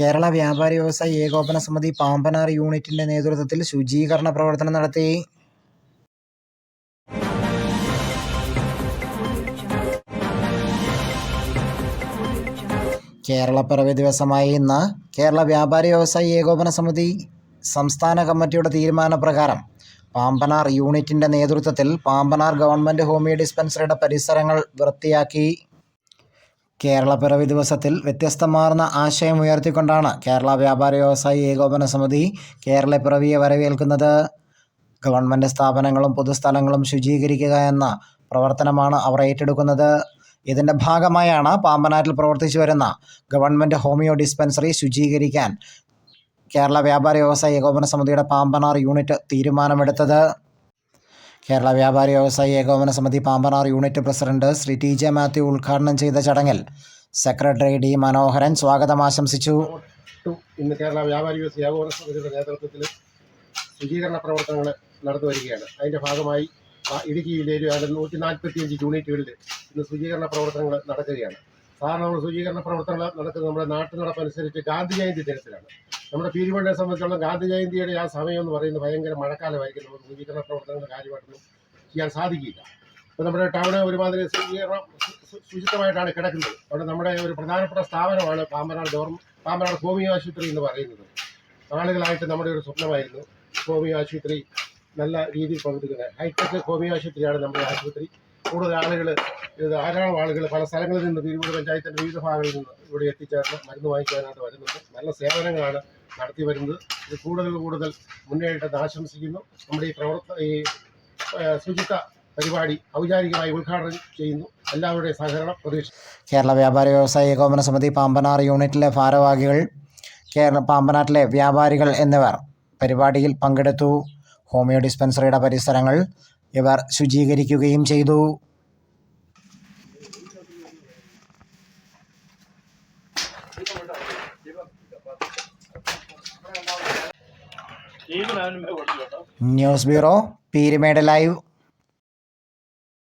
കേരള വ്യാപാരി വ്യവസായി ഏകോപന സമിതി പാമ്പനാർ യൂണിറ്റിന്റെ നേതൃത്വത്തിൽ ശുചീകരണ പ്രവർത്തനം നടത്തി. കേരളപ്പിറവി ദിവസമായ ഇന്ന് കേരള വ്യാപാരി വ്യവസായി ഏകോപന സമിതി സംസ്ഥാന കമ്മിറ്റിയുടെ തീരുമാനപ്രകാരം പാമ്പനാർ യൂണിറ്റിന്റെ നേതൃത്വത്തിൽ പാമ്പനാർ ഗവൺമെന്റ് ഹോമിയോ ഡിസ്പെൻസറിയുടെ പരിസരങ്ങൾ വൃത്തിയാക്കി കേരളപ്പിറവി ദിവസത്തിൽ വ്യത്യസ്തമാർന്ന ആശയം ഉയർത്തിക്കൊണ്ടാണ് കേരള വ്യാപാര വ്യവസായി ഏകോപന സമിതി കേരളപ്പിറവിയെ വരവേൽക്കുന്നത്. ഗവൺമെന്റ് സ്ഥാപനങ്ങളും പൊതുസ്ഥലങ്ങളും ശുചീകരിക്കുക എന്ന പ്രവർത്തനമാണ് അവർ ഏറ്റെടുക്കുന്നത്. ഇതിന്റെ ഭാഗമായാണ് പാമ്പനാട്ടിൽ പ്രവർത്തിച്ചു വരുന്ന ഗവൺമെന്റ് ഹോമിയോ ഡിസ്പെൻസറി ശുചീകരിക്കാൻ കേരള വ്യാപാര വ്യവസായി ഏകോപന സമിതിയുടെ പാമ്പനാർ യൂണിറ്റ് തീരുമാനമെടുത്തത്. കേരള വ്യാപാരി വ്യവസായി ഏകോപന സമിതി Pambanar unit president Shri T J Mathew ഉദ്ഘാടനം ചെയ്ത ചടങ്ങിൽ സെക്രട്ടറി ഡി മനോഹരൻ സ്വാഗതം ആശംസിച്ചു. ഇന്ന് കേരള വ്യാപാരി വ്യവസായി ഏകോപന സമിതിയുടെ നേതൃത്വത്തിൽ ശുചീകരണ പ്രവർത്തനങ്ങൾ നടന്നു വരികയാണ്. അതിന്റെ ഭാഗമായി ഇടുക്കി ജില്ലയിൽ നൂറ്റി നാൽപ്പത്തിയഞ്ച് യൂണിറ്റുകളിൽ ഇന്ന് ശുചീകരണ പ്രവർത്തനങ്ങൾ നടക്കുകയാണ്. സാധാരണ നമ്മൾ ശുചീകരണ പ്രവർത്തനങ്ങൾ നടക്കുന്നത് നമ്മുടെ നാട്ടു നടപ്പനുസരിച്ച് ഗാന്ധി ജയന്തി ദിനത്തിലാണ്. നമ്മുടെ പീരുമണ്ഡയെ സംബന്ധിച്ചോളം ഗാന്ധി ജയന്തിയുടെ ആ സമയം എന്ന് പറയുന്നത് ഭയങ്കര മഴക്കാലമായിരിക്കും. നമുക്ക് നവീകരണ പ്രവർത്തനങ്ങളുടെ കാര്യമായിട്ടൊന്നും ചെയ്യാൻ സാധിക്കില്ല. അപ്പോൾ നമ്മുടെ ടൗണ് ഒരുമാതിരി ശുചിത്വമായിട്ടാണ് കിടക്കുന്നത്. അവിടെ നമ്മുടെ ഒരു പ്രധാനപ്പെട്ട സ്ഥാപനമാണ് പാമ്പനാട് ഗവർമെൻ പാമ്പനാട് ഹോമിയോ ആശുപത്രി എന്ന് പറയുന്നത്. നാളുകളായിട്ട് നമ്മുടെ ഒരു സ്വപ്നമായിരുന്നു. ഹോമിയോ ആശുപത്രി നല്ല രീതിയിൽ പ്രവർത്തിക്കുന്നത് ഹൈടെക് ഹോമിയോ ആശുപത്രിയാണ് നമ്മുടെ ആശുപത്രി. കൂടുതൽ ആളുകൾ ധാരാളം ആളുകൾ പല സ്ഥലങ്ങളിൽ നിന്ന് തിരുവൂർ പഞ്ചായത്തിന്റെ വിവിധ ഭാഗങ്ങളിൽ നിന്ന് ഇവിടെ എത്തിച്ചേർന്ന് മരുന്ന് വാങ്ങിക്കാനായിട്ട് വരുന്നുണ്ട്. നല്ല സേവനങ്ങളാണ് നടത്തി വരുന്നത്. ഇത് കൂടുതൽ കൂടുതൽ മുന്നേറ്റത്തെ ആശംസിക്കുന്നു. നമ്മുടെ ഈ പ്രവർത്ത ഈ ശുചിത്വ പരിപാടി ഔപചാരികമായി ഉദ്ഘാടനം ചെയ്യുന്നു. എല്ലാവരുടെയും സഹകരണം പ്രതീക്ഷ കേരള വ്യാപാര വ്യവസായ ഏകോപന സമിതി പാമ്പനാർ യൂണിറ്റിലെ ഭാരവാഹികൾ കേരള പാമ്പനാട്ടിലെ വ്യാപാരികൾ എന്നിവർ പരിപാടിയിൽ പങ്കെടുത്തു. ഹോമിയോ ഡിസ്പെൻസറിയുടെ പരിസരങ്ങൾ ഇവർ ശുചീകരിക്കുകയും ചെയ്തു. News bureau Peermade live.